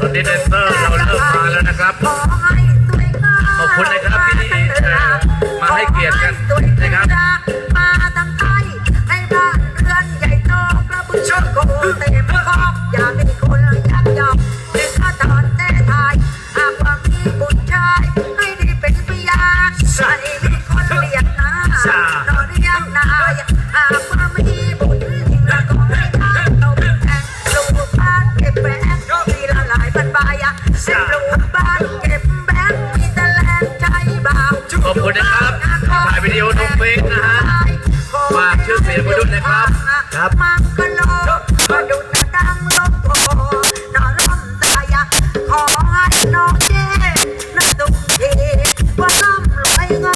ตอนนี้เดนเซอร์เราเริ่มมาแล้วนะครับ ขอบคุณนะครับที่มาให้เกียรติกันนะครับมาทางใต้ให้บ้านเรือนใหญ่โตพระบุญชนโกเต อบคุณนะครับถ่ายวิดีโอลงเฟซนะฮะฝากชื่อเสียงไว้ด้วยนะครับครับมังกร